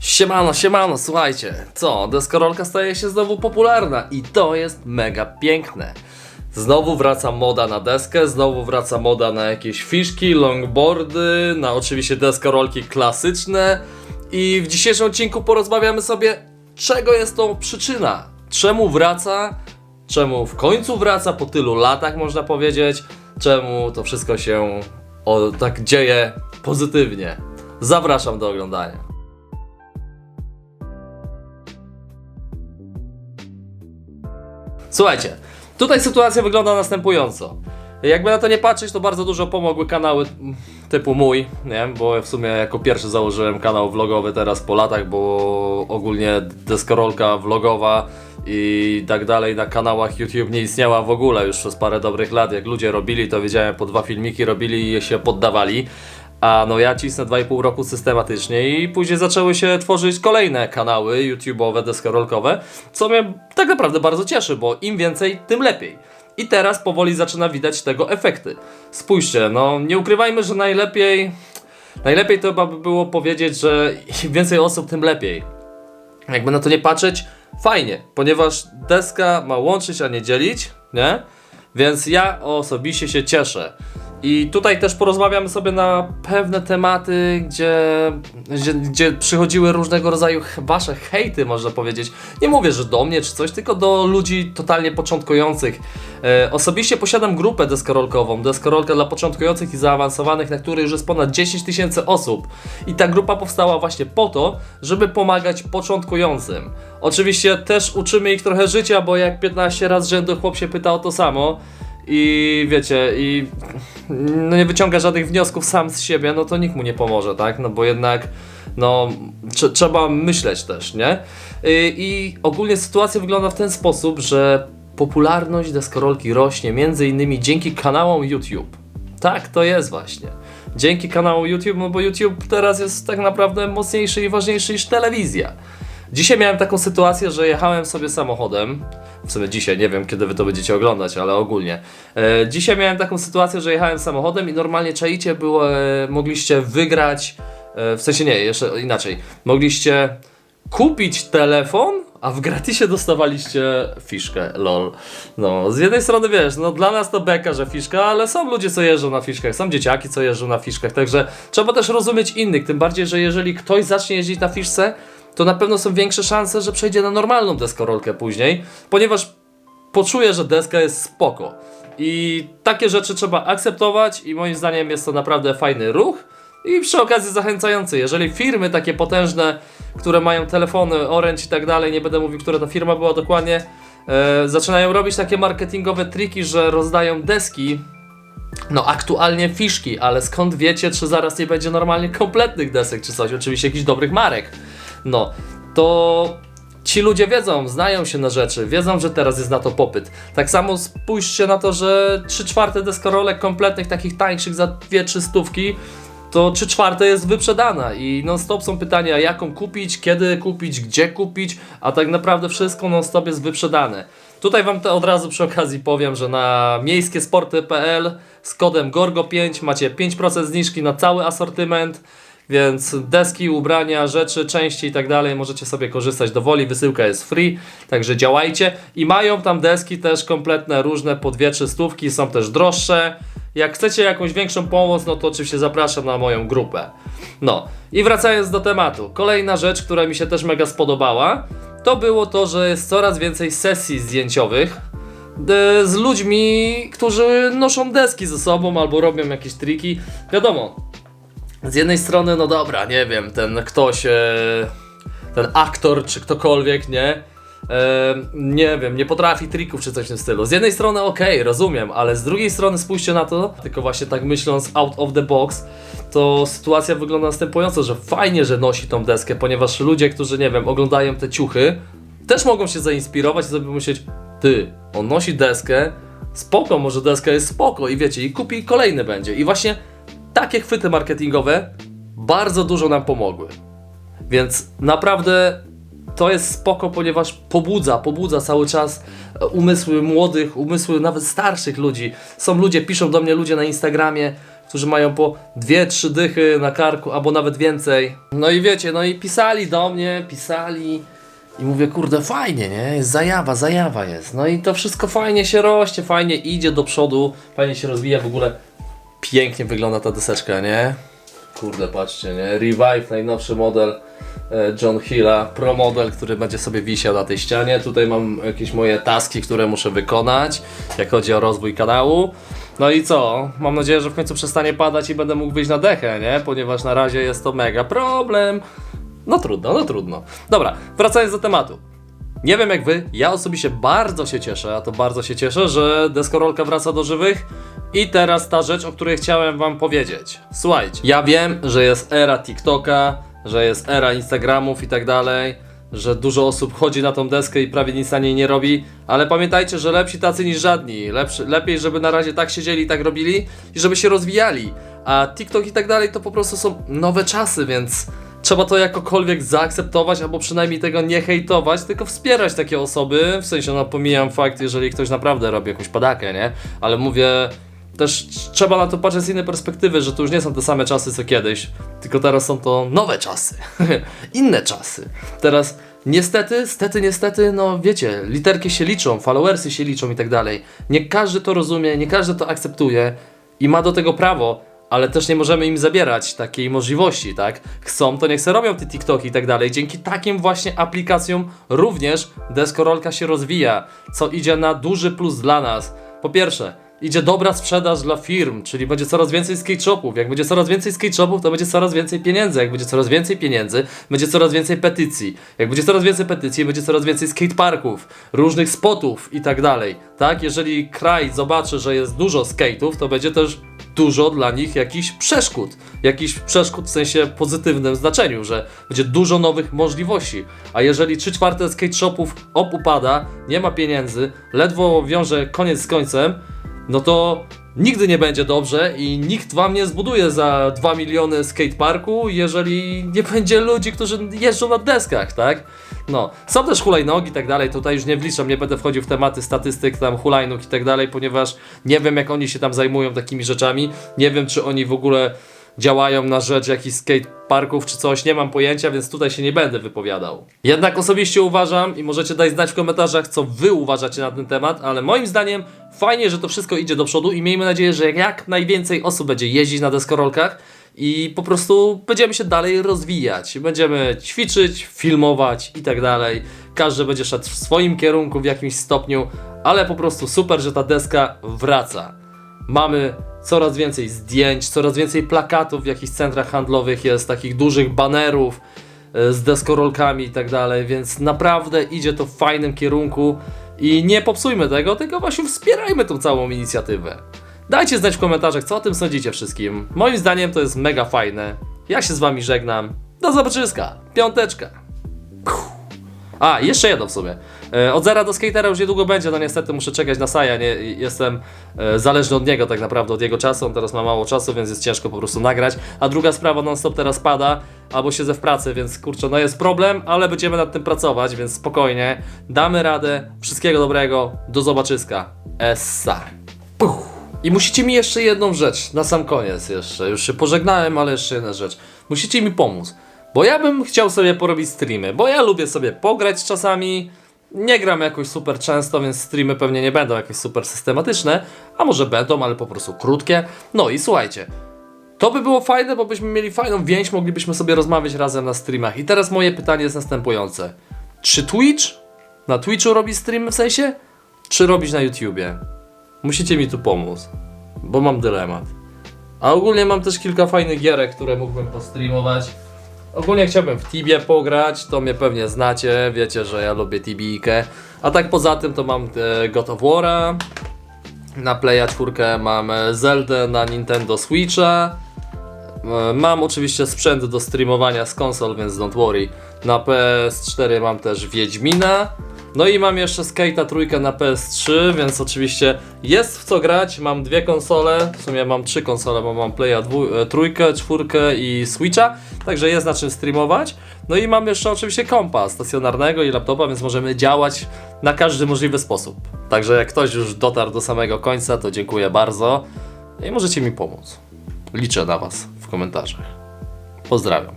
Siemano, siemano, słuchajcie, co, deskorolka staje się znowu popularna i to jest mega piękne. Znowu wraca moda na deskę, znowu wraca moda na jakieś fiszki, longboardy, na oczywiście deskorolki klasyczne i w dzisiejszym odcinku porozmawiamy sobie, czego jest to przyczyna, czemu wraca, czemu w końcu wraca po tylu latach można powiedzieć, czemu to wszystko się o, tak dzieje pozytywnie. Zapraszam do oglądania. Słuchajcie, tutaj sytuacja wygląda następująco. Jakby na to nie patrzeć, to bardzo dużo pomogły kanały typu mój, nie? Bo w sumie jako pierwszy założyłem kanał vlogowy teraz po latach, bo ogólnie deskorolka vlogowa i tak dalej na kanałach YouTube nie istniała w ogóle już przez parę dobrych lat. Jak ludzie robili, to wiedziałem, po dwa filmiki robili i się poddawali. A no ja cisnę 2,5 roku systematycznie i później zaczęły się tworzyć kolejne kanały YouTube'owe, deskorolkowe, co mnie tak naprawdę bardzo cieszy, bo im więcej, tym lepiej. I teraz powoli zaczyna widać tego efekty. Spójrzcie, no nie ukrywajmy, że najlepiej, najlepiej to chyba by było powiedzieć, że im więcej osób, tym lepiej. Jakby na to nie patrzeć, fajnie, ponieważ deska ma łączyć, a nie dzielić, nie? Więc ja osobiście się cieszę. I tutaj też porozmawiamy sobie na pewne tematy, gdzie, gdzie, gdzie przychodziły różnego rodzaju wasze hejty, można powiedzieć. Nie mówię, że do mnie czy coś, tylko do ludzi totalnie początkujących. E, osobiście posiadam grupę deskorolkową, deskorolka dla początkujących i zaawansowanych, na której już jest ponad 10 tysięcy osób. I ta grupa powstała właśnie po to, żeby pomagać początkującym. Oczywiście też uczymy ich trochę życia, bo jak 15 razy rzędu chłop się pyta o to samo, i wiecie, i no nie wyciąga żadnych wniosków sam z siebie, no to nikt mu nie pomoże, tak? No bo jednak, no, trze- trzeba myśleć też, nie? I, I ogólnie sytuacja wygląda w ten sposób, że popularność deskorolki rośnie między innymi dzięki kanałom YouTube. Tak, to jest właśnie. Dzięki kanałom YouTube, no bo YouTube teraz jest tak naprawdę mocniejszy i ważniejszy niż telewizja. Dzisiaj miałem taką sytuację, że jechałem sobie samochodem. W sumie dzisiaj, nie wiem kiedy wy to będziecie oglądać, ale ogólnie. E, dzisiaj miałem taką sytuację, że jechałem samochodem i normalnie czaicie, było, e, mogliście wygrać. E, w sensie nie, jeszcze inaczej. Mogliście kupić telefon, a w gratisie dostawaliście fiszkę, lol. No, z jednej strony wiesz, no dla nas to beka, że fiszka, ale są ludzie, co jeżdżą na fiszkach, są dzieciaki, co jeżdżą na fiszkach, także trzeba też rozumieć innych, tym bardziej, że jeżeli ktoś zacznie jeździć na fiszce, to na pewno są większe szanse, że przejdzie na normalną deskorolkę później, ponieważ poczuje, że deska jest spoko. I takie rzeczy trzeba akceptować i moim zdaniem jest to naprawdę fajny ruch i przy okazji zachęcający. Jeżeli firmy takie potężne, które mają telefony, Orange i tak dalej, nie będę mówił, która ta firma była dokładnie, e, zaczynają robić takie marketingowe triki, że rozdają deski no aktualnie fiszki, ale skąd wiecie, czy zaraz nie będzie normalnie kompletnych desek czy coś, oczywiście jakichś dobrych marek. No, to ci ludzie wiedzą, znają się na rzeczy, wiedzą, że teraz jest na to popyt. Tak samo spójrzcie na to, że 3 czwarte deskorolek kompletnych, takich tańszych za 2-3 stówki, to 3 czwarte jest wyprzedana i non stop są pytania, jaką kupić, kiedy kupić, gdzie kupić, a tak naprawdę wszystko non stop jest wyprzedane. Tutaj Wam od razu przy okazji powiem, że na miejskiesporty.pl z kodem GORGO5 macie 5% zniżki na cały asortyment, więc deski, ubrania, rzeczy, części i tak dalej możecie sobie korzystać do woli, wysyłka jest free, także działajcie. I mają tam deski też kompletne, różne po 2-3 stówki, są też droższe. Jak chcecie jakąś większą pomoc, no to oczywiście zapraszam na moją grupę. No i wracając do tematu, kolejna rzecz, która mi się też mega spodobała, to było to, że jest coraz więcej sesji zdjęciowych z ludźmi, którzy noszą deski ze sobą albo robią jakieś triki. Wiadomo, z jednej strony, no dobra, nie wiem, ten ktoś, e, ten aktor czy ktokolwiek, nie? E, nie wiem, nie potrafi trików czy coś w tym stylu. Z jednej strony okej, rozumiem, ale z drugiej strony spójrzcie na to, tylko właśnie tak myśląc out of the box, to sytuacja wygląda następująco, że fajnie, że nosi tą deskę, ponieważ ludzie, którzy, nie wiem, oglądają te ciuchy, też mogą się zainspirować i sobie myśleć, ty, on nosi deskę, spoko, może deska jest spoko i wiecie, i kupi kolejny będzie. I właśnie takie chwyty marketingowe bardzo dużo nam pomogły. Więc naprawdę to jest spoko, ponieważ pobudza, pobudza cały czas e, umysły młodych, umysły nawet starszych ludzi. Są ludzie, piszą do mnie ludzie na Instagramie, którzy mają po dwie, trzy dychy na karku, albo nawet więcej. No i wiecie, no i pisali do mnie, pisali i mówię, kurde, fajnie, nie? Jest zajawa, zajawa jest. No i to wszystko fajnie się rośnie, fajnie idzie do przodu, fajnie się rozwija, w ogóle pięknie wygląda ta deseczka, nie? Kurde, patrzcie, nie? Revive, najnowszy model e, John Hilla, Pro model, który będzie sobie wisiał na tej ścianie. Tutaj mam jakieś moje taski, które muszę wykonać, jak chodzi o rozwój kanału. No i co? Mam nadzieję, że w końcu przestanie padać i będę mógł wyjść na dechę, nie? Ponieważ na razie jest to mega problem. No trudno, no trudno. Dobra, wracając do tematu. Nie wiem jak wy, ja osobiście bardzo się cieszę, a to bardzo się cieszę, że deskorolka wraca do żywych. I teraz ta rzecz, o której chciałem wam powiedzieć. Słuchajcie, ja wiem, że jest era TikToka, że jest era Instagramów i tak dalej, że dużo osób chodzi na tą deskę i prawie nic na niej nie robi, ale pamiętajcie, że lepsi tacy niż żadni. Lepszy, lepiej, żeby na razie tak siedzieli i tak robili i żeby się rozwijali. A TikTok i tak dalej to po prostu są nowe czasy, więc trzeba to jakokolwiek zaakceptować, albo przynajmniej tego nie hejtować, tylko wspierać takie osoby. W sensie, no pomijam fakt, jeżeli ktoś naprawdę robi jakąś padakę, nie? Ale mówię, też trzeba na to patrzeć z innej perspektywy, że to już nie są te same czasy co kiedyś, tylko teraz są to nowe czasy, inne czasy. Teraz niestety, stety, niestety, no wiecie, literki się liczą, followersy się liczą i tak dalej. Nie każdy to rozumie, nie każdy to akceptuje i ma do tego prawo, ale też nie możemy im zabierać takiej możliwości, tak? Chcą, to niech se robią te TikToki i tak dalej. Dzięki takim właśnie aplikacjom również deskorolka się rozwija, co idzie na duży plus dla nas. Po pierwsze, idzie dobra sprzedaż dla firm, czyli będzie coraz więcej skate shopów. Jak będzie coraz więcej skate shopów, to będzie coraz więcej pieniędzy. Jak będzie coraz więcej pieniędzy, będzie coraz więcej petycji. Jak będzie coraz więcej petycji, będzie coraz więcej skateparków, różnych spotów i tak dalej. Tak? Jeżeli kraj zobaczy, że jest dużo skate'ów, to będzie też dużo dla nich jakichś przeszkód. Jakichś przeszkód w sensie pozytywnym znaczeniu, że będzie dużo nowych możliwości. A jeżeli 3 czwarte skate shopów nie ma pieniędzy, ledwo wiąże koniec z końcem, no to nigdy nie będzie dobrze i nikt wam nie zbuduje za 2 miliony skateparku, jeżeli nie będzie ludzi, którzy jeżdżą na deskach, tak? No, są też hulajnogi i tak dalej, tutaj już nie wliczam, nie będę wchodził w tematy statystyk tam hulajnóg i tak dalej, ponieważ nie wiem jak oni się tam zajmują takimi rzeczami, nie wiem czy oni w ogóle działają na rzecz jakichś skateparków czy coś, nie mam pojęcia, więc tutaj się nie będę wypowiadał. Jednak osobiście uważam i możecie dać znać w komentarzach, co wy uważacie na ten temat, ale moim zdaniem fajnie, że to wszystko idzie do przodu i miejmy nadzieję, że jak najwięcej osób będzie jeździć na deskorolkach i po prostu będziemy się dalej rozwijać. Będziemy ćwiczyć, filmować i tak dalej. Każdy będzie szedł w swoim kierunku w jakimś stopniu, ale po prostu super, że ta deska wraca. Mamy coraz więcej zdjęć, coraz więcej plakatów w jakichś centrach handlowych jest, takich dużych banerów e, z deskorolkami i tak dalej, więc naprawdę idzie to w fajnym kierunku i nie popsujmy tego, tylko właśnie wspierajmy tą całą inicjatywę. Dajcie znać w komentarzach, co o tym sądzicie wszystkim. Moim zdaniem to jest mega fajne. Ja się z wami żegnam. Do zobaczyska. Piąteczka. A, jeszcze jedno w sumie. E, Od zera do skatera już niedługo będzie, no niestety muszę czekać na Saja, nie, jestem e, zależny od niego tak naprawdę, od jego czasu, on teraz ma mało czasu, więc jest ciężko po prostu nagrać. A druga sprawa, non-stop teraz pada, albo siedzę w pracy, więc kurczę, no jest problem, ale będziemy nad tym pracować, więc spokojnie, damy radę, wszystkiego dobrego, do zobaczyska. Essa. Puh. I musicie mi jeszcze jedną rzecz, na sam koniec jeszcze, już się pożegnałem, ale jeszcze jedna rzecz. Musicie mi pomóc. Bo ja bym chciał sobie porobić streamy, bo ja lubię sobie pograć czasami. Nie gram jakoś super często, więc streamy pewnie nie będą jakieś super systematyczne, a może będą, ale po prostu krótkie. No i słuchajcie, to by było fajne, bo byśmy mieli fajną więź, moglibyśmy sobie rozmawiać razem na streamach. I teraz moje pytanie jest następujące. Czy Twitch na Twitchu robi streamy w sensie? Czy robić na YouTubie? Musicie mi tu pomóc, bo mam dylemat. A ogólnie mam też kilka fajnych gierek, które mógłbym postreamować. Ogólnie chciałbym w Tibie pograć, to mnie pewnie znacie, wiecie, że ja lubię Tibijkę. A tak poza tym to mam e, God of War'a, na Playa 4 mam e, Zeldę na Nintendo Switcha. E, Mam oczywiście sprzęt do streamowania z konsol, więc don't worry. Na PS4 mam też Wiedźmina. No i mam jeszcze Skate'a trójkę na PS3, więc oczywiście jest w co grać. Mam dwie konsole, w sumie mam trzy konsole, bo mam Playa dwu, e, trójkę, czwórkę i Switcha, także jest na czym streamować. No i mam jeszcze oczywiście kompa stacjonarnego i laptopa, więc możemy działać na każdy możliwy sposób. Także jak ktoś już dotarł do samego końca, to dziękuję bardzo i możecie mi pomóc. Liczę na Was w komentarzach. Pozdrawiam.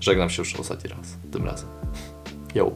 Żegnam się już ostatni raz, tym razem. Yo.